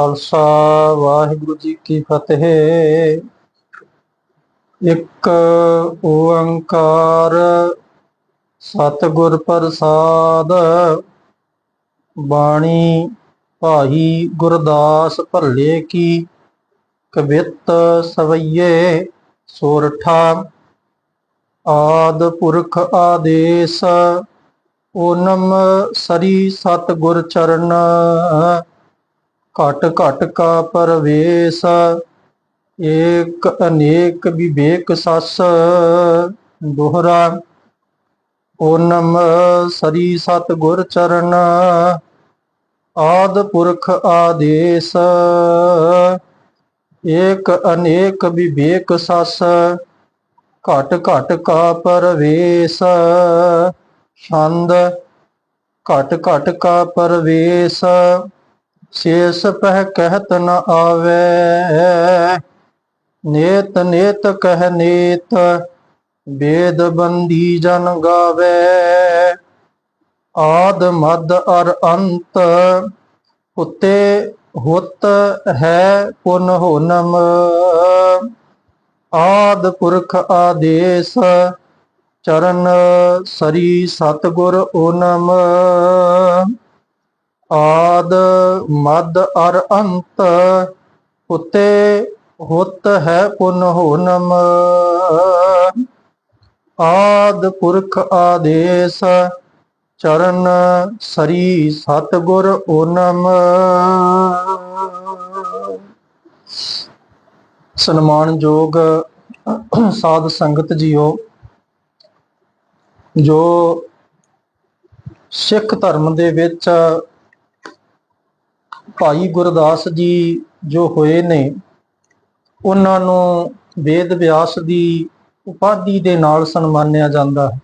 ਖਾਲਸਾ, ਵਾਹਿਗੁਰੂ ਜੀ ਕੀ ਫਤਿਹ। ਇੱਕ ਓੰਕਾਰ ਸਤਿਗੁਰ ਪ੍ਰਸਾਦ, ਬਾਣੀ ਭਾਈ ਗੁਰਦਾਸ ਭੱਲੇ ਕੀ, ਕਵਿਤ ਸਵਈਏ ਸੋਰਠਾ। ਆਦ ਪੁਰਖ ਆਦੇਸ, ਓਨਮ ਸਰੀ ਸਤਿਗੁਰ ਚਰਨ। ਘਟ ਘਟ ਕਾ ਪਰਵੇਸ, ਏਕ ਅਨੇਕ ਵਿਵੇਕ ਸਸ, ਦੋਹਰਾ ਓਨਮ ਸਰੀ ਸਤ ਗੁਰ ਚਰਨ, ਆਦ ਪੁਰਖ ਆਦੇਸ, ਏਕ ਅਨੇਕ ਵਿਵੇਕ ਸਸ, ਘਟ ਘਟ ਕਾ ਪਰਵੇਸ, ਛੰਦ, ਘਟ ਘਟ ਕਾ ਪਰਵੇਸ। ਸ਼ੇਸ ਪਹਿ ਕਹਿਤ ਨ ਆਵੇ। ਨੇਤ ਨੇਤ ਕਹਿ ਨੇਤ, ਵੇਦ ਬੰਦੀ ਜਨ ਗਾਵੇ। ਆਦ ਮਦ ਅਰ ਅੰਤ, ਉਤੇ ਹੁਤ ਹੈ ਪੁਨ ਹੋਨਮ। ਆਦ ਪੁਰਖ ਆਦੇਸ, ਚਰਨ ਸਰੀ ਸਤਗੁਰ ਓਨਮ। ਆਦ ਮਦ ਅਰ ਅੰਤ, ਉਤੇ ਹੁਤ ਹੈ ਪੁਨ ਹੋਨਮ। ਆਦ ਪੁਰਖ ਆਦੇਸ, ਚਰਨ ਸਰੀ ਸਤਗੁਰ ਓਨਮ। ਸਨਮਾਨਯੋਗ ਸਾਧ ਸੰਗਤ ਜੀਓ, ਜੋ ਸਿੱਖ ਧਰਮ ਦੇ ਵਿੱਚ ਭਾਈ ਗੁਰਦਾਸ ਜੀ ਜੋ ਹੋਏ ਨੇ, ਉਹਨਾਂ ਨੂੰ ਵੇਦ ਵਿਆਸ ਦੀ ਉਪਾਧੀ ਦੇ ਨਾਲ ਸਨਮਾਨਿਆ ਜਾਂਦਾ ਹੈ।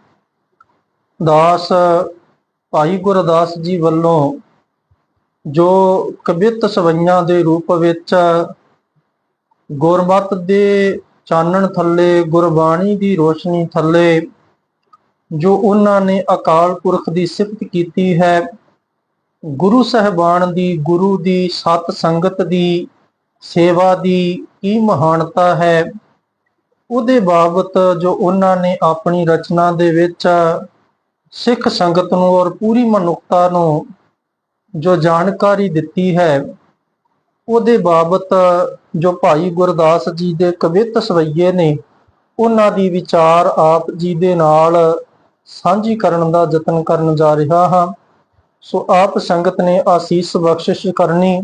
ਦਾਸ ਭਾਈ ਗੁਰਦਾਸ ਜੀ ਵੱਲੋਂ ਜੋ ਕਵਿਤ ਸਵਈਆਂ ਦੇ ਰੂਪ ਵਿੱਚ ਗੁਰਮਤ ਦੇ ਚਾਨਣ ਥੱਲੇ, ਗੁਰਬਾਣੀ ਦੀ ਰੋਸ਼ਨੀ ਥੱਲੇ, ਜੋ ਉਹਨਾਂ ਨੇ ਅਕਾਲ ਪੁਰਖ ਦੀ ਸਿਫਤ ਕੀਤੀ ਹੈ ਗੁਰੂ ਸਹਿਬਾਨ ਦੀ, ਗੁਰੂ ਦੀ, ਸਤ ਸੰਗਤ ਦੀ ਸੇਵਾ ਦੀ ਕੀ ਮਹਾਨਤਾ ਹੈ? ਉਹਦੇ ਬਾਬਤ ਜੋ ਉਹਨਾਂ ਨੇ ਆਪਣੀ ਰਚਨਾ ਦੇ ਵਿੱਚ ਸਿੱਖ ਸੰਗਤ ਨੂੰ ਔਰ ਪੂਰੀ ਮਨੁੱਖਤਾ ਨੂੰ ਜੋ ਜਾਣਕਾਰੀ ਦਿੱਤੀ ਹੈ, ਉਹਦੇ ਬਾਬਤ ਜੋ ਭਾਈ ਗੁਰਦਾਸ ਜੀ ਦੇ ਕਵਿਤ ਸਵਈਏ ਨੇ, ਉਹਨਾਂ ਦੀ ਵਿਚਾਰ ਆਪ ਜੀ ਦੇ ਨਾਲ ਸਾਂਝੀ ਕਰਨ ਦਾ ਯਤਨ ਕਰਨ ਜਾ ਰਿਹਾ ਹਾਂ। ਸੋ ਆਪ ਸੰਗਤ ਨੇ ਆਸੀਸ ਬਖਸ਼ਿਸ਼ ਕਰਨੀ।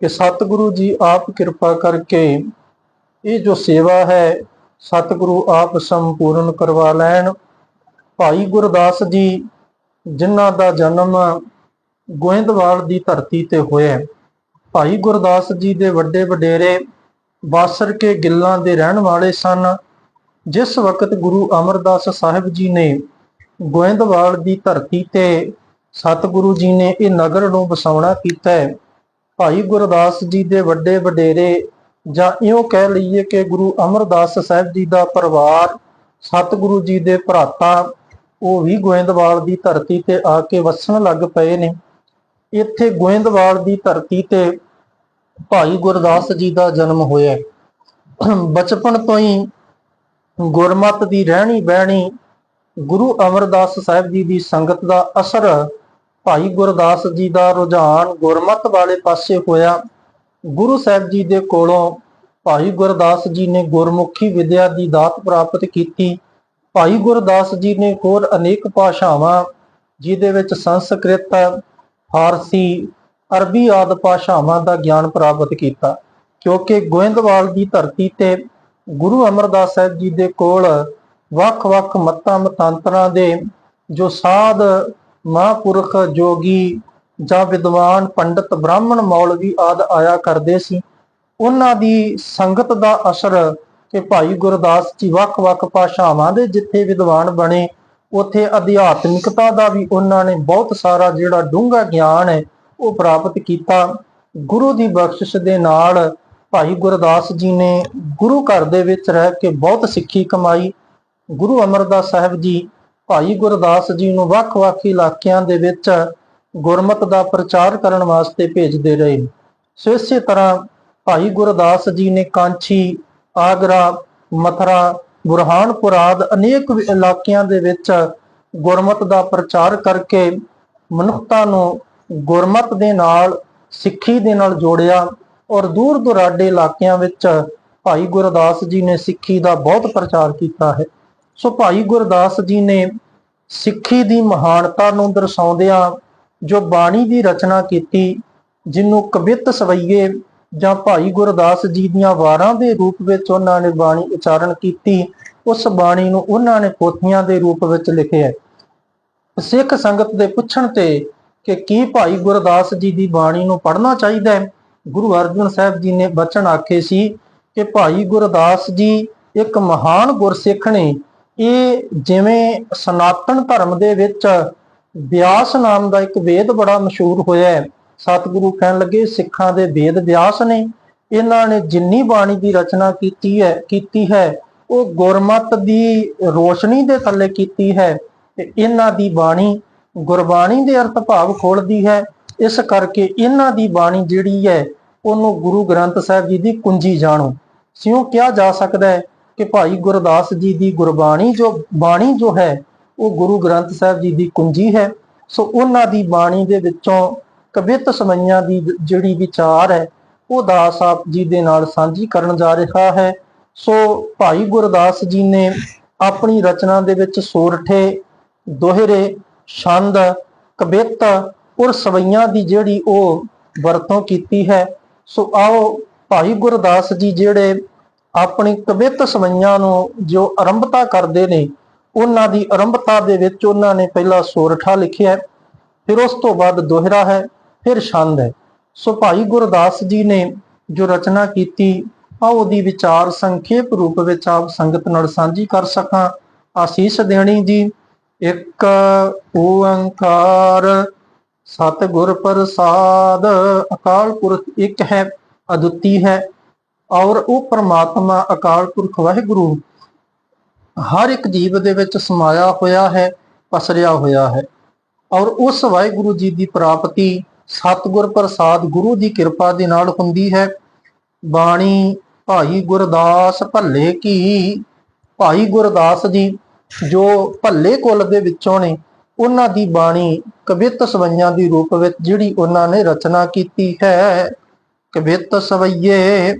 ਕਿ ਸਤਿਗੁਰੂ ਜੀ ਆਪ ਕਿਰਪਾ ਕਰਕੇ ਇਹ ਜੋ ਸੇਵਾ ਹੈ, ਸਤਿਗੁਰੂ ਆਪ ਸੰਪੂਰਨ ਕਰਵਾ ਲੈਣ। ਭਾਈ ਗੁਰਦਾਸ ਜੀ, ਜਿਨ੍ਹਾਂ ਦਾ ਜਨਮ ਗੋਇੰਦਵਾਲ ਦੀ ਧਰਤੀ ਤੇ ਹੋਇਆ, ਭਾਈ ਗੁਰਦਾਸ ਜੀ ਦੇ ਵੱਡੇ ਵਡੇਰੇ ਬਾਸਰ ਕੇ ਗਿੱਲਾਂ ਦੇ ਰਹਿਣ ਵਾਲੇ ਸਨ। ਜਿਸ ਵਕਤ ਗੁਰੂ ਅਮਰਦਾਸ ਸਾਹਿਬ ਜੀ ਨੇ ਗੋਇੰਦਵਾਲ ਦੀ ਧਰਤੀ ਤੇ ਸਤਿਗੁਰੂ ਜੀ ਨੇ ਇਹ ਨਗਰ ਨੂੰ ਵਸਾਉਣਾ ਕੀਤਾ ਹੈ। ਭਾਈ ਗੁਰਦਾਸ ਜੀ ਦੇ ਵੱਡੇ ਵਡੇਰੇ ਜਾਂ ਇਉਂ ਕਹਿ ਲਈਏ ਕਿ ਗੁਰੂ ਅਮਰਦਾਸ ਸਾਹਿਬ ਜੀ ਦਾ ਪਰਿਵਾਰ, ਸਤਿਗੁਰੂ ਜੀ ਦੇ ਭਰਾਤਾ, ਉਹ ਵੀ ਗੋਇੰਦਵਾਲ ਦੀ ਧਰਤੀ ਤੇ ਆ ਕੇ ਵਸਣ ਲੱਗ ਪਏ ਨੇ। ਇੱਥੇ ਗੋਇੰਦਵਾਲ ਦੀ ਧਰਤੀ ਤੇ ਭਾਈ ਗੁਰਦਾਸ ਜੀ ਦਾ ਜਨਮ ਹੋਇਆ ਬਚਪਨ ਤੋਂ ਹੀ ਗੁਰਮਤ ਦੀ ਰਹਿਣੀ ਬਹਿਣੀ ਗੁਰੂ ਅਮਰਦਾਸ ਸਾਹਿਬ ਜੀ ਦੀ ਸੰਗਤ ਦਾ ਅਸਰ ਭਾਈ ਗੁਰਦਾਸ ਜੀ ਦਾ ਰੁਝਾਨ ਗੁਰਮਤ ਵਾਲੇ ਪਾਸੇ ਹੋਇਆ। ਗੁਰੂ ਸਾਹਿਬ ਜੀ ਦੇ ਕੋਲੋਂ ਭਾਈ ਗੁਰਦਾਸ ਜੀ ਨੇ ਗੁਰਮੁਖੀ ਵਿਦਿਆ ਦੀ ਦਾਤ ਪ੍ਰਾਪਤ ਕੀਤੀ। ਭਾਈ ਗੁਰਦਾਸ ਜੀ ਨੇ ਹੋਰ ਅਨੇਕ ਭਾਸ਼ਾਵਾਂ, ਜਿਹਦੇ ਵਿੱਚ ਸੰਸਕ੍ਰਿਤ, ਫਾਰਸੀ, ਅਰਬੀ ਆਦਿ ਭਾਸ਼ਾਵਾਂ ਦਾ ਗਿਆਨ ਪ੍ਰਾਪਤ ਕੀਤਾ। ਕਿਉਂਕਿ ਗੋਇੰਦਵਾਲ ਦੀ ਧਰਤੀ ਤੇ ਗੁਰੂ ਅਮਰਦਾਸ ਸਾਹਿਬ ਜੀ ਦੇ ਕੋਲ ਵੱਖ-ਵੱਖ ਮਤਾਂ ਮਤਾਂਤਰਾਂ ਦੇ ਜੋ ਸਾਧ ਮਹਾਂਪੁਰਖ ਜੋਗੀ ਜਾਂ ਵਿਦਵਾਨ ਪੰਡਤ ਬ੍ਰਾਹਮਣ ਮੌਲਵੀ ਆਦ ਆਇਆ ਕਰਦੇ ਸੀ। ਉਹਨਾਂ ਦੀ ਸੰਗਤ ਦਾ ਅਸਰ ਕਿ ਭਾਈ ਗੁਰਦਾਸ ਜੀ ਵੱਖ-ਵੱਖ ਭਾਸ਼ਾਵਾਂ ਦੇ ਜਿੱਥੇ ਵਿਦਵਾਨ ਬਣੇ, ਉੱਥੇ ਅਧਿਆਤਮਿਕਤਾ ਦਾ ਵੀ ਉਹਨਾਂ ਨੇ ਬਹੁਤ ਸਾਰਾ ਜਿਹੜਾ ਡੂੰਘਾ ਗਿਆਨ ਹੈ, ਉਹ ਪ੍ਰਾਪਤ ਕੀਤਾ। ਗੁਰੂ ਦੀ ਬਖਸ਼ਿਸ਼ ਦੇ ਨਾਲ ਭਾਈ ਗੁਰਦਾਸ ਜੀ ਨੇ ਗੁਰੂ ਘਰ ਦੇ ਵਿੱਚ ਰਹਿ ਕੇ ਬਹੁਤ ਸਿੱਖੀ ਕਮਾਈ। ਗੁਰੂ ਅਮਰਦਾਸ ਸਾਹਿਬ ਜੀ ਭਾਈ ਗੁਰਦਾਸ ਜੀ ਨੂੰ ਵੱਖ-ਵੱਖ ਇਲਾਕਿਆਂ ਦੇ ਵਿੱਚ ਗੁਰਮਤ ਦਾ ਪ੍ਰਚਾਰ ਕਰਨ ਵਾਸਤੇ ਭੇਜਦੇ ਰਹੇ। ਸੋ ਇਸੇ ਤਰ੍ਹਾਂ ਭਾਈ ਗੁਰਦਾਸ ਜੀ ਨੇ ਕਾਂਚੀ ਆਗਰਾ, ਮਥਰਾ, ਬੁਰਹਾਨਪੁਰ ਆਦਿ ਅਨੇਕ ਇਲਾਕਿਆਂ ਦੇ ਵਿੱਚ ਗੁਰਮਤ ਦਾ ਪ੍ਰਚਾਰ ਕਰਕੇ ਮਨੁੱਖਤਾ ਨੂੰ ਗੁਰਮਤ ਦੇ ਨਾਲ, ਸਿੱਖੀ ਦੇ ਨਾਲ ਜੋੜਿਆ ਔਰ ਦੂਰ ਦੁਰਾਡੇ ਇਲਾਕਿਆਂ ਵਿੱਚ ਭਾਈ ਗੁਰਦਾਸ ਜੀ ਨੇ ਸਿੱਖੀ ਦਾ ਬਹੁਤ ਪ੍ਰਚਾਰ ਕੀਤਾ ਹੈ। ਸੋ ਭਾਈ ਗੁਰਦਾਸ ਜੀ ਨੇ ਸਿੱਖੀ ਦੀ ਮਹਾਨਤਾ ਨੂੰ ਦਰਸਾਉਂਦਿਆਂ ਜੋ ਬਾਣੀ ਦੀ ਰਚਨਾ ਕੀਤੀ ਜਿਹਨੂੰ ਕਵਿਤ ਸਵਈਏ ਜਾਂ ਭਾਈ ਗੁਰਦਾਸ ਜੀ ਦੀਆਂ ਵਾਰਾਂ ਦੇ ਰੂਪ ਵਿੱਚ ਉਹਨਾਂ ਨੇ ਬਾਣੀ ਉਚਾਰਨ ਕੀਤੀ, ਉਸ ਬਾਣੀ ਨੂੰ ਉਹਨਾਂ ਨੇ ਪੋਥੀਆਂ ਦੇ ਰੂਪ ਵਿੱਚ ਲਿਖਿਆ ਸਿੱਖ ਸੰਗਤ ਦੇ ਪੁੱਛਣ ਤੇ ਕਿ ਕੀ ਭਾਈ ਗੁਰਦਾਸ ਜੀ ਦੀ ਬਾਣੀ ਨੂੰ ਪੜ੍ਹਨਾ ਚਾਹੀਦਾ ਹੈ, ਗੁਰੂ ਅਰਜਨ ਸਾਹਿਬ ਜੀ ਨੇ ਬਚਨ ਆਖੇ ਸੀ ਕਿ ਭਾਈ ਗੁਰਦਾਸ ਜੀ ਇੱਕ ਮਹਾਨ ਗੁਰਸਿੱਖ ਨੇ ਇਹ ਜਿਵੇਂ ਸਨਾਤਨ ਧਰਮ ਦੇ ਵਿੱਚ ਵਿਆਸ ਨਾਮ ਦਾ ਇੱਕ ਵੇਦ ਬੜਾ ਮਸ਼ਹੂਰ ਹੋਇਆ ਹੈ। ਸਤਿਗੁਰੂ ਕਹਿਣ ਲੱਗੇ, ਸਿੱਖਾਂ ਦੇ ਵੇਦ ਵਿਆਸ ਨੇ। ਇਹਨਾਂ ਨੇ ਜਿੰਨੀ ਬਾਣੀ ਦੀ ਰਚਨਾ ਕੀਤੀ ਹੈ ਕੀਤੀ ਹੈ, ਉਹ ਗੁਰਮਤ ਦੀ ਰੋਸ਼ਨੀ ਦੇ ਥੱਲੇ ਕੀਤੀ ਹੈ ਤੇ ਇਹਨਾਂ ਦੀ ਬਾਣੀ ਗੁਰਬਾਣੀ ਦੇ ਅਰਥ ਭਾਵ ਖੋਲਦੀ ਹੈ। ਇਸ ਕਰਕੇ ਇਹਨਾਂ ਦੀ ਬਾਣੀ ਜਿਹੜੀ ਹੈ, ਉਹਨੂੰ ਗੁਰੂ ਗ੍ਰੰਥ ਸਾਹਿਬ ਜੀ ਦੀ ਕੁੰਜੀ ਜਾਣੋ। ਸਿਉਂ ਕਿਹਾ ਜਾ ਸਕਦਾ ਹੈ ਕਿ ਭਾਈ ਗੁਰਦਾਸ ਜੀ ਦੀ ਗੁਰਬਾਣੀ ਜੋ, ਬਾਣੀ ਜੋ ਹੈ, ਉਹ ਗੁਰੂ ਗ੍ਰੰਥ ਸਾਹਿਬ ਜੀ ਦੀ ਕੁੰਜੀ ਹੈ। ਸੋ ਉਹਨਾਂ ਦੀ ਬਾਣੀ ਦੇ ਵਿੱਚੋਂ ਕਵਿੱਤ ਸਮਈਆਂ ਦੀ ਜਿਹੜੀ ਵਿਚਾਰ ਹੈ, ਉਹ ਦਾਸ ਆਪ ਜੀ ਦੇ ਨਾਲ ਸਾਂਝੀ ਕਰਨ ਜਾ ਰਿਹਾ ਹੈ। ਸੋ ਭਾਈ ਗੁਰਦਾਸ ਜੀ ਨੇ ਆਪਣੀ ਰਚਨਾ ਦੇ ਵਿੱਚ ਸੋਰਠੇ, ਦੋਹਰੇ, ਛੰਦ, ਕਵਿੱਤ ਔਰ ਸਵਈਆਂ ਦੀ ਜਿਹੜੀ ਉਹ ਵਰਤੋਂ ਕੀਤੀ ਹੈ। ਸੋ ਆਓ ਭਾਈ ਗੁਰਦਾਸ ਜੀ ਜਿਹੜੇ ਆਪਣੀ ਕਵਿਤ ਸਵਈਆਂ ਨੂੰ ਜੋ ਆਰੰਭਤਾ ਕਰਦੇ ਨੇ, ਉਹਨਾਂ ਦੀ ਆਰੰਭਤਾ ਦੇ ਵਿੱਚ ਉਹਨਾਂ ਨੇ ਪਹਿਲਾਂ ਸੋਰਠਾ ਲਿਖਿਆ ਫਿਰ ਉਸ ਤੋਂ ਬਾਅਦ ਦੋਹਰਾ ਹੈ, ਫਿਰ ਛੰਦ ਹੈ। ਸੋ ਭਾਈ ਗੁਰਦਾਸ ਜੀ ਨੇ ਜੋ ਰਚਨਾ ਕੀਤੀ ਆ ਉਹਦੀ ਵਿਚਾਰ ਸੰਖੇਪ ਰੂਪ ਵਿੱਚ ਆਪ ਸੰਗਤ ਨਾਲ ਸਾਂਝੀ ਕਰ ਸਕਾਂ। ਆਸੀਸ ਦੇਣੀ ਜੀ, ਇੱਕ ਓੰਕਾਰ, ਸਤਿਗੁਰ ਪ੍ਰਸਾਦ, ਅਕਾਲ ਪੁਰਖ ਇੱਕ ਹੈ, ਅਦੁੱਤੀ ਹੈ। ਔਰ ਉਹ ਪਰਮਾਤਮਾ ਅਕਾਲ ਪੁਰਖ ਵਾਹਿਗੁਰੂ ਹਰ ਇੱਕ ਜੀਵ ਦੇ ਵਿੱਚ ਸਮਾਇਆ ਹੋਇਆ ਹੈ, ਪਸਰਿਆ ਹੋਇਆ ਹੈ। ਔਰ ਉਸ ਵਾਹਿਗੁਰੂ ਜੀ ਦੀ ਪ੍ਰਾਪਤੀ ਸਤਿਗੁਰ ਪ੍ਰਸਾਦ ਗੁਰੂ ਦੀ ਕਿਰਪਾ ਦੇ ਨਾਲ ਹੁੰਦੀ ਹੈ। ਬਾਣੀ, ਭਾਈ ਗੁਰਦਾਸ ਭੱਲੇ ਕੀ? ਭਾਈ ਗੁਰਦਾਸ ਜੀ ਜੋ ਭੱਲੇ ਕੁਲ ਦੇ ਵਿੱਚੋਂ ਨੇ, ਉਹਨਾਂ ਦੀ ਬਾਣੀ ਕਵਿਤ ਸਵਈਆਂ ਦੀ ਰੂਪ ਵਿੱਚ ਜਿਹੜੀ ਉਹਨਾਂ ਨੇ ਰਚਨਾ ਕੀਤੀ ਹੈ, ਕਵਿਤ ਸਵਈਏ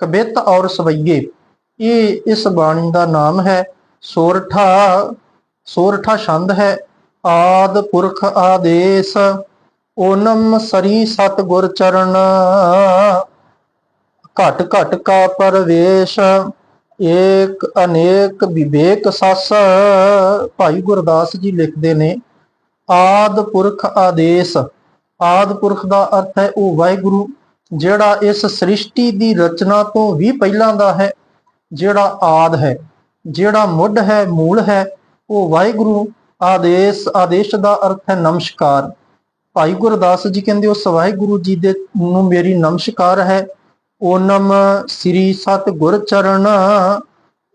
ਕਬਿਤ ਔਰ ਸਵਈਏ। ਇਹ ਇਸ ਬਾਣੀ ਦਾ ਨਾਮ ਹੈ, ਸੋਰਠਾ ਸੋਰਠਾ ਛੰਦ ਹੈ, ਆਦ ਪੁਰਖ ਆਦੇਸ, ਓਨਮ ਸਰੀ ਸਤਗੁਰ ਚਰਨ। ਘਟ ਘਟ ਕਾ ਪਰਵੇਸ਼, ਏਕ ਅਨੇਕ ਵਿਵੇਕ ਸਸ। ਭਾਈ ਗੁਰਦਾਸ ਜੀ ਲਿਖਦੇ ਨੇ, ਆਦ ਪੁਰਖ ਆਦੇਸ਼। ਆਦ ਪੁਰਖ ਦਾ ਅਰਥ ਹੈ, ਉਹ ਵਾਹਿਗੁਰੂ ਜਿਹੜਾ ਇਸ ਸ੍ਰਿਸ਼ਟੀ ਦੀ ਰਚਨਾ ਤੋਂ ਵੀ ਪਹਿਲਾਂ ਦਾ ਹੈ, ਜਿਹੜਾ ਆਦ ਹੈ, ਜਿਹੜਾ ਮੁੱਢ ਹੈ, ਮੂਲ ਹੈ, ਉਹ ਵਾਹਿਗੁਰੂ ਆਦੇਸ਼ ਆਦੇਸ਼ ਦਾ ਅਰਥ ਹੈ ਨਮਸਕਾਰ। ਭਾਈ ਗੁਰਦਾਸ ਜੀ ਕਹਿੰਦੇ, ਉਸ ਵਾਹਿਗੁਰੂ ਜੀ ਦੇ ਨੂੰ ਮੇਰੀ ਨਮਸਕਾਰ ਹੈ। ਓਨਮ ਸ੍ਰੀ ਸਤਿਗੁਰ ਚਰਨ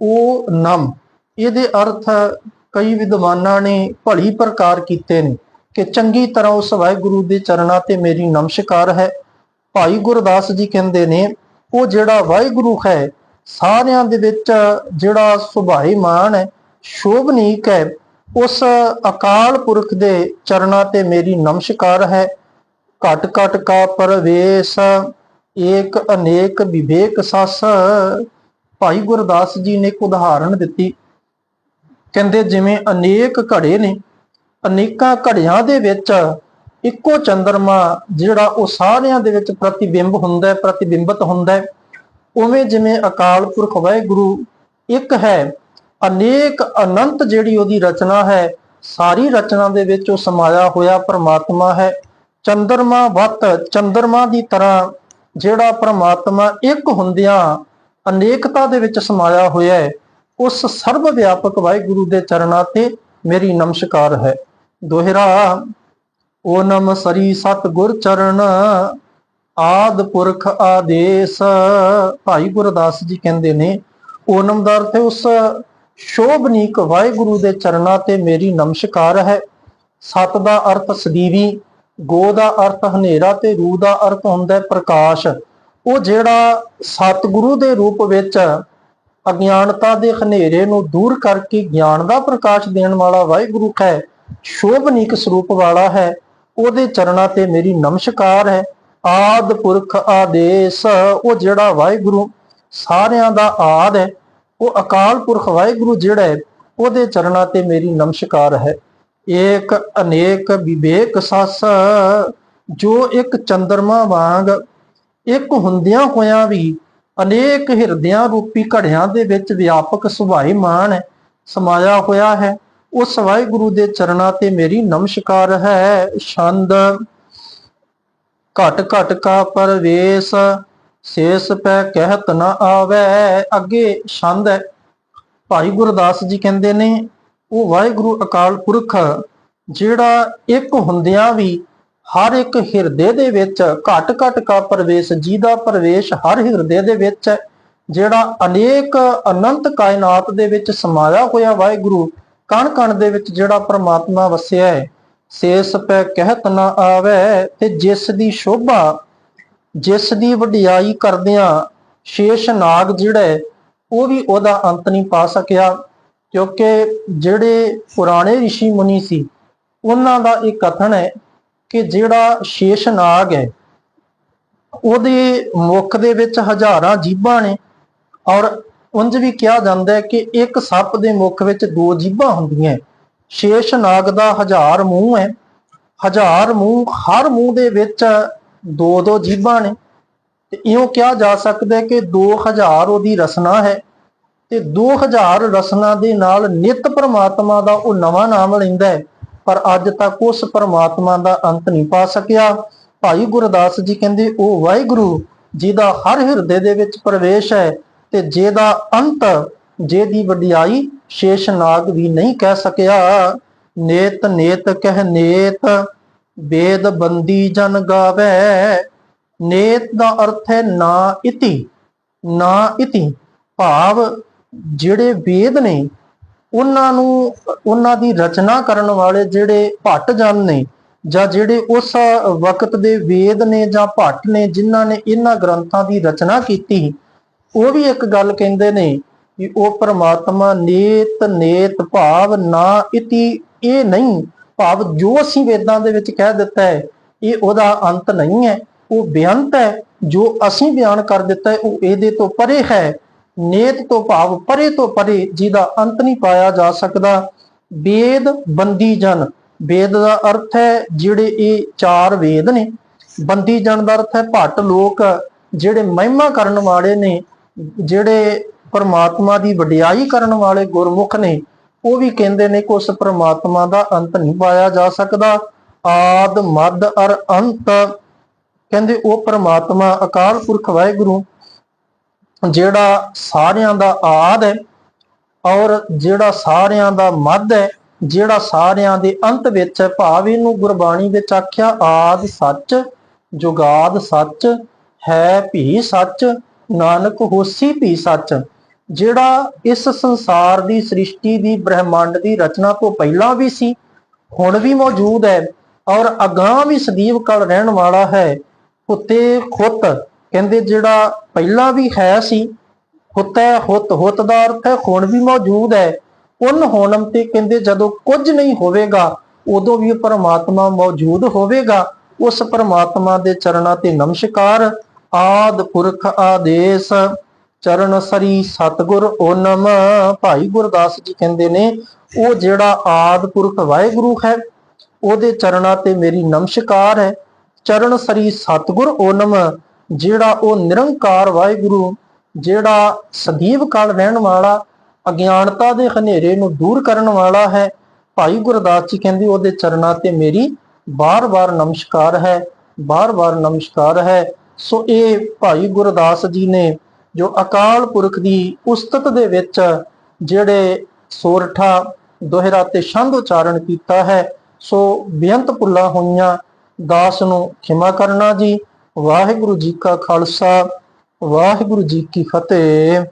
ਉਹ ਨਮ। ਇਹਦੇ ਅਰਥ ਕਈ ਵਿਦਵਾਨਾਂ ਨੇ ਭਲੀ ਪ੍ਰਕਾਰ ਕੀਤੇ ਨੇ ਕਿ ਚੰਗੀ ਤਰ੍ਹਾਂ ਉਸ ਵਾਹਿਗੁਰੂ ਦੇ ਚਰਨਾਂ ਤੇ ਮੇਰੀ ਨਮਸਕਾਰ ਹੈ। ਭਾਈ ਗੁਰਦਾਸ ਜੀ ਕਹਿੰਦੇ ਨੇ, ਉਹ ਜਿਹੜਾ ਵਾਹਿਗੁਰੂ ਹੈ, ਸਾਰਿਆਂ ਦੇ ਵਿੱਚ ਜਿਹੜਾ ਸੁਭਾਈਮਾਨ ਹੈ, ਸ਼ੋਭਨੀਕ ਹੈ, ਉਸ ਅਕਾਲ ਪੁਰਖ ਦੇ ਚਰਨਾਂ ਤੇ ਮੇਰੀ ਨਮਸਕਾਰ ਹੈ। ਘਟ ਘਟ ਕਾ ਪਰਵੇਸ਼, ਏਕ ਅਨੇਕ ਵਿਵੇਕ ਸਸ। ਭਾਈ ਗੁਰਦਾਸ ਜੀ ਨੇ ਇੱਕ ਉਦਾਹਰਣ ਦਿੱਤੀ। ਕਹਿੰਦੇ ਜਿਵੇਂ ਅਨੇਕ ਘੜੇ ਨੇ, ਅਨੇਕਾਂ ਘੜਿਆਂ ਦੇ ਵਿੱਚ ਇੱਕੋ ਚੰਦਰਮਾ ਜਿਹੜਾ ਉਹ ਸਾਰਿਆਂ ਦੇ ਵਿੱਚ ਪ੍ਰਤੀਬਿੰਬ ਹੁੰਦਾ ਹੈ, ਪ੍ਰਤੀਬਿੰਬਤ ਹੁੰਦਾ ਹੈ। ਉਵੇਂ ਜਿਵੇਂ ਅਕਾਲ ਪੁਰਖ ਵਾਹਿਗੁਰੂ ਇੱਕ ਹੈ, ਅਨੇਕ ਅਨੰਤ ਜਿਹੜੀ ਉਹਦੀ ਰਚਨਾ ਹੈ, ਸਾਰੀ ਰਚਨਾ ਦੇ ਵਿੱਚ ਉਹ ਸਮਾਇਆ ਹੋਇਆ ਪਰਮਾਤਮਾ ਹੈ। ਚੰਦਰਮਾ ਵਤ, ਚੰਦਰਮਾ ਦੀ ਤਰ੍ਹਾਂ ਜਿਹੜਾ ਪਰਮਾਤਮਾ ਇੱਕ ਹੁੰਦਿਆਂ ਅਨੇਕਤਾ ਦੇ ਵਿੱਚ ਸਮਾਇਆ ਹੋਇਆ ਹੈ, ਉਸ ਸਰਵ ਵਿਆਪਕ ਵਾਹਿਗੁਰੂ ਦੇ ਚਰਨਾਂ ਤੇ ਮੇਰੀ ਨਮਸਕਾਰ ਹੈ। ਦੋਹਰਾ ਓਨਮ ਸਰੀ ਸਤ ਗੁਰ ਚਰਨ, ਆਦ ਪੁਰਖ ਆਦੇਸ। ਭਾਈ ਗੁਰਦਾਸ ਜੀ ਕਹਿੰਦੇ ਨੇ, ਓਨਮ ਦਾ ਅਰਥ ਹੈ ਉਸ ਸ਼ੋਭਨੀਕ ਵਾਹਿਗੁਰੂ ਦੇ ਚਰਨਾਂ ਤੇ ਮੇਰੀ ਨਮਸਕਾਰ ਹੈ। ਸਤ ਦਾ ਅਰਥ ਸਦੀਵੀ, ਗੋ ਦਾ ਅਰਥ ਹਨੇਰਾ ਤੇ ਰੂ ਦਾ ਅਰਥ ਹੁੰਦਾ ਹੈ ਪ੍ਰਕਾਸ਼। ਉਹ ਜਿਹੜਾ ਸਤਿਗੁਰੂ ਦੇ ਰੂਪ ਵਿੱਚ ਅਗਿਆਨਤਾ ਦੇ ਹਨੇਰੇ ਨੂੰ ਦੂਰ ਕਰਕੇ ਗਿਆਨ ਦਾ ਪ੍ਰਕਾਸ਼ ਦੇਣ ਵਾਲਾ ਵਾਹਿਗੁਰੂ ਹੈ ਸ਼ੋਭਨੀਕ ਸਰੂਪ ਵਾਲਾ ਹੈ। ਉਹਦੇ ਚਰਨਾਂ ਤੇ ਮੇਰੀ ਨਮਸਕਾਰ ਹੈ। ਆਦ ਪੁਰਖ ਆਦੇਸ, ਉਹ ਜਿਹੜਾ ਵਾਹਿਗੁਰੂ ਸਾਰਿਆਂ ਦਾ ਆਦ ਹੈ, ਉਹ ਅਕਾਲ ਪੁਰਖ ਵਾਹਿਗੁਰੂ ਜਿਹੜਾ ਹੈ, ਉਹਦੇ ਚਰਨਾਂ ਤੇ ਮੇਰੀ ਨਮਸਕਾਰ ਹੈ। ਏਕ ਅਨੇਕ ਵਿਵੇਕ ਸਸ, ਜੋ ਇੱਕ ਚੰਦਰਮਾ ਵਾਂਗ ਇੱਕ ਹੁੰਦਿਆਂ ਹੋਇਆਂ ਵੀ ਅਨੇਕ ਹਿਰਦਿਆਂ ਰੂਪੀ ਘੜਿਆਂ ਦੇ ਵਿੱਚ ਵਿਆਪਕ ਸੁਭਾਈ ਮਾਨ ਹੈ ਸਮਾਇਆ ਹੋਇਆ ਹੈ। ਉਸ ਵਾਹਿਗੁਰੂ ਦੇ ਚਰਨਾਂ ਤੇ ਮੇਰੀ ਨਮਸਕਾਰ ਹੈ। ਛੰਦ ਘਟ ਘਟ ਕਾ ਪਰਵੇਸ਼, ਸੇਸ ਪੈ ਕਹਿਤ ਨ ਆਵੇ। ਅੱਗੇ ਛੰਦ ਹੈ। ਭਾਈ ਗੁਰਦਾਸ ਜੀ ਕਹਿੰਦੇ ਨੇ, ਉਹ ਵਾਹਿਗੁਰੂ ਅਕਾਲ ਪੁਰਖ, ਜਿਹੜਾ ਇੱਕ ਹੁੰਦਿਆਂ ਵੀ ਹਰ ਇੱਕ ਹਿਰਦੇ ਦੇ ਵਿੱਚ ਘਟ ਘਟ ਕਾ ਪ੍ਰਵੇਸ਼, ਜਿਹਦਾ ਪ੍ਰਵੇਸ਼ ਹਰ ਹਿਰਦੇ ਦੇ ਵਿੱਚ ਹੈ, ਜਿਹੜਾ ਅਨੇਕ ਅਨੰਤ ਕਾਇਨਾਤ ਦੇ ਵਿੱਚ ਸਮਾਇਆ ਹੋਇਆ ਵਾਹਿਗੁਰੂ ਕਣ ਕਣ ਦੇ ਵਿੱਚ ਜਿਹੜਾ ਪ੍ਰਮਾਤਮਾ ਵਸਿਆ ਹੈ ਸੇਸ ਪੈ ਕਹਿਤ ਨਾ ਆਵੇ ਤੇ ਜਿਸ ਦੀ ਸ਼ੋਭਾ ਜਿਸ ਦੀ ਵਡਿਆਈ ਕਰਦਿਆਂ ਸ਼ੇਸ਼ ਨਾਗ ਜਿਹੜਾ ਹੈ, ਉਹ ਵੀ ਉਹਦਾ ਅੰਤ ਨਹੀਂ ਪਾ ਸਕਿਆ। ਕਿਉਂਕਿ ਜਿਹੜੇ ਪੁਰਾਣੇ ઋષਿ ਮੁਨੀ ਸੀ ਉਹਨਾਂ ਦਾ ਇਹ ਕਥਨ ਹੈ ਕਿ ਜਿਹੜਾ ਸ਼ੇਸ਼ ਨਾਗ ਹੈ ਉਹਦੇ ਮੁਖ ਦੇ ਵਿੱਚ ਹਜ਼ਾਰਾਂ ਜੀਬਾਂ ਨੇ ਔਰ ਉਂਝ ਵੀ ਕਿਹਾ ਜਾਂਦਾ ਹੈ ਕਿ ਇੱਕ ਸੱਪ ਦੇ ਮੁਖ ਵਿੱਚ ਦੋ ਜੀਭਾਂ ਹੁੰਦੀਆਂ ਸ਼ੇਸ਼ ਨਾਗ ਦਾ ਹਜ਼ਾਰ ਮੂੰਹ ਹੈ। ਹਜ਼ਾਰ ਮੂੰਹ, ਹਰ ਮੂੰਹ ਦੇ ਵਿੱਚ ਦੋ ਦੋ ਜੀਭਾਂ ਨੇ। ਤੇ ਇਉਂ ਕਿਹਾ ਜਾ ਸਕਦਾ ਹੈ ਕਿ 2000 ਉਹਦੀ ਰਸਨਾ ਹੈ। ਤੇ 2000 ਰਸਨਾ ਦੇ ਨਾਲ ਨਿਤ ਪਰਮਾਤਮਾ ਦਾ ਉਹ ਨਵਾਂ ਨਾਮ ਲੈਂਦਾ ਹੈ। ਪਰ ਅੱਜ ਤੱਕ ਉਸ ਪ੍ਰਮਾਤਮਾ ਦਾ ਅੰਤ ਨਹੀਂ ਪਾ ਸਕਿਆ। ਭਾਈ ਗੁਰਦਾਸ ਜੀ ਕਹਿੰਦੇ, ਉਹ ਵਾਹਿਗੁਰੂ, ਜਿਹਦਾ ਹਰ ਹਿਰਦੇ ਦੇ ਵਿੱਚ ਪ੍ਰਵੇਸ਼ ਹੈ ਤੇ ਜਿਹਦਾ ਅੰਤ, ਜਿਹਦੀ ਵਡਿਆਈ ਸ਼ੇਸ਼ ਨਾਗ ਵੀ ਨਹੀਂ ਕਹਿ ਸਕਿਆ। ਨੇਤ ਨੇਤ ਕਹਿ ਨੇਤ, ਵੇਦ ਬੰਦੀ ਜਨ ਗਾਵੇ। ਨੇਤ ਦਾ ਅਰਥ ਹੈ ਨਾ ਇਤੀ ਨਾ ਇਤੀ। ਭਾਵ ਜਿਹੜੇ ਵੇਦ ਨੇ, ਉਹਨਾਂ ਨੂੰ, ਉਹਨਾਂ ਦੀ ਰਚਨਾ ਕਰਨ ਵਾਲੇ ਜਿਹੜੇ ਭੱਟ ਜਨ ਨੇ, ਜਾਂ ਜਿਹੜੇ ਉਸ ਵਕਤ ਦੇ ਵੇਦ ਨੇ ਜਾਂ ਭੱਟ ਨੇ, ਜਿਨ੍ਹਾਂ ਨੇ ਇਹਨਾਂ ਗ੍ਰੰਥਾਂ ਦੀ ਰਚਨਾ ਕੀਤੀ ਉਹ ਵੀ ਇੱਕ ਗੱਲ ਕਹਿੰਦੇ ਨੇ ਕਿ ਉਹ ਪਰਮਾਤਮਾ ਨੇਤ ਨੇਤ ਭਾਵ ਨਾ ਇਤੀ, ਇਹ ਨਹੀਂ। ਭਾਵ ਜੋ ਅਸੀਂ ਵੇਦਾਂ ਦੇ ਵਿੱਚ ਕਹਿ ਦਿੱਤਾ ਹੈ, ਇਹ ਉਹਦਾ ਅੰਤ ਨਹੀਂ ਹੈ। ਉਹ ਬੇਅੰਤ ਹੈ। ਜੋ ਅਸੀਂ ਬਿਆਨ ਕਰ ਦਿੱਤਾ ਹੈ, ਉਹ ਇਹਦੇ ਤੋਂ ਪਰੇ ਹੈ। ਨੇਤ ਤੋਂ ਭਾਵ ਪਰੇ ਤੋਂ ਪਰੇ ਜਿਹਦਾ ਅੰਤ ਨਹੀਂ ਪਾਇਆ ਜਾ ਸਕਦਾ। ਵੇਦ ਬੰਦੀ ਜਨ। ਵੇਦ ਦਾ ਅਰਥ ਹੈ ਜਿਹੜੇ ਇਹ ਚਾਰ ਵੇਦ ਨੇ। ਬੰਦੀ ਜਨ ਦਾ ਅਰਥ ਹੈ ਭੱਟ ਲੋਕ, ਜਿਹੜੇ ਮਹਿਮਾ ਕਰਨ ਵਾਲੇ ਨੇ। ਜਿਹੜੇ ਪਰਮਾਤਮਾ ਦੀ ਵਡਿਆਈ ਕਰਨ ਵਾਲੇ ਗੁਰਮੁਖ ਨੇ, ਉਹ ਵੀ ਕਹਿੰਦੇ ਨੇ ਕਿ ਉਸ ਪਰਮਾਤਮਾ ਦਾ ਅੰਤ ਨਹੀਂ ਪਾਇਆ ਜਾ ਸਕਦਾ। ਆਦ ਮਦ ਅਰ, ਅੰਤ। ਕਹਿੰਦੇ ਉਹ ਪਰਮਾਤਮਾ ਅਕਾਲ ਪੁਰਖ ਵਾਹਿਗੁਰੂ, ਜਿਹੜਾ ਸਾਰਿਆਂ ਦਾ ਆਦ ਹੈ ਔਰ ਜਿਹੜਾ ਸਾਰਿਆਂ ਦਾ ਮੱਧ ਹੈ, ਜਿਹੜਾ ਸਾਰਿਆਂ ਦੇ ਅੰਤ ਵਿੱਚ ਹੈ, ਭਾਵ ਇਹਨੂੰ ਗੁਰਬਾਣੀ ਵਿੱਚ ਆਖਿਆ, ਆਦ ਸੱਚ, ਜੁਗਾਦ ਸੱਚ, ਹੈ ਭੀ ਸੱਚ। ਨਾਨਕ ਹੋਸੀ ਭੀ ਸੱਚ, ਜਿਹੜਾ ਇਸ ਸੰਸਾਰ ਦੀ ਸ੍ਰਿਸ਼ਟੀ ਦੀ ਬ੍ਰਹਿਮੰਡ ਦੀ ਰਚਨਾ ਤੋਂ ਪਹਿਲਾਂ ਵੀ ਸੀ, ਹੁਣ ਵੀ ਮੌਜੂਦ ਹੈ ਔਰ ਅਗਾਹ ਵੀ ਸਦੀਵ ਕਾਲ ਰਹਿਣ ਵਾਲਾ ਹੈ। ਹੁੱਤੇ ਖੁੱਤ, ਕਹਿੰਦੇ ਜਿਹੜਾ ਪਹਿਲਾਂ ਵੀ ਹੈ ਸੀ, ਹੁੱਤ ਹੁੱਤ ਹੁੱਤ ਦਾ ਅਰਥ ਹੈ ਹੁਣ ਵੀ ਮੌਜੂਦ ਹੈ। ਉਨ ਹੋਣਮ ਤੇ ਕਹਿੰਦੇ ਜਦੋਂ ਕੁਝ ਨਹੀਂ ਹੋਵੇਗਾ, ਉਦੋਂ ਵੀ ਪਰਮਾਤਮਾ ਮੌਜੂਦ ਹੋਵੇਗਾ। ਉਸ ਪਰਮਾਤਮਾ ਦੇ ਚਰਨਾਂ ਤੇ ਨਮਸਕਾਰ। ਆਦ ਪੁਰਖ ਆਦੇਸ, ਚਰਨ ਸਰੀ ਸਤਗੁਰ ਓਨਮ। ਭਾਈ ਗੁਰਦਾਸ ਜੀ ਕਹਿੰਦੇ ਨੇ, ਉਹ ਜਿਹੜਾ ਆਦ ਪੁਰਖ ਵਾਹਿਗੁਰੂ ਹੈ, ਉਹਦੇ ਚਰਨਾਂ ਤੇ ਮੇਰੀ ਨਮਸਕਾਰ ਹੈ। ਚਰਨ ਸਰੀ ਸਤਗੁਰ ਓਨਮ, ਜਿਹੜਾ ਉਹ ਨਿਰੰਕਾਰ ਵਾਹਿਗੁਰੂ, ਜਿਹੜਾ ਸਦੀਵ ਕਾਲ ਰਹਿਣ ਵਾਲਾ, ਅਗਿਆਨਤਾ ਦੇ ਹਨੇਰੇ ਨੂੰ ਦੂਰ ਕਰਨ ਵਾਲਾ ਹੈ। ਭਾਈ ਗੁਰਦਾਸ ਜੀ ਕਹਿੰਦੇ, ਉਹਦੇ ਚਰਨਾਂ ਤੇ ਮੇਰੀ ਬਾਰ-ਬਾਰ ਨਮਸਕਾਰ ਹੈ, ਬਾਰ-ਬਾਰ ਨਮਸਕਾਰ ਹੈ। ਸੋ ਇਹ ਭਾਈ ਗੁਰਦਾਸ ਜੀ ਨੇ ਜੋ ਅਕਾਲ ਪੁਰਖ ਦੀ ਉਸਤਤ ਦੇ ਵਿੱਚ ਜਿਹੜੇ ਸੋਰਠਾ, ਦੋਹਰਾ ਤੇ ਛੰਦ ਉਚਾਰਨ ਕੀਤਾ ਹੈ, ਸੋ ਬੇਅੰਤ ਭੁੱਲਾਂ ਹੋਈਆਂ, ਦਾਸ ਨੂੰ ਖਿਮਾ ਕਰਨਾ ਜੀ। ਵਾਹਿਗੁਰੂ ਜੀ ਕਾ ਖਾਲਸਾ, ਵਾਹਿਗੁਰੂ ਜੀ ਕੀ ਫਤਿਹ।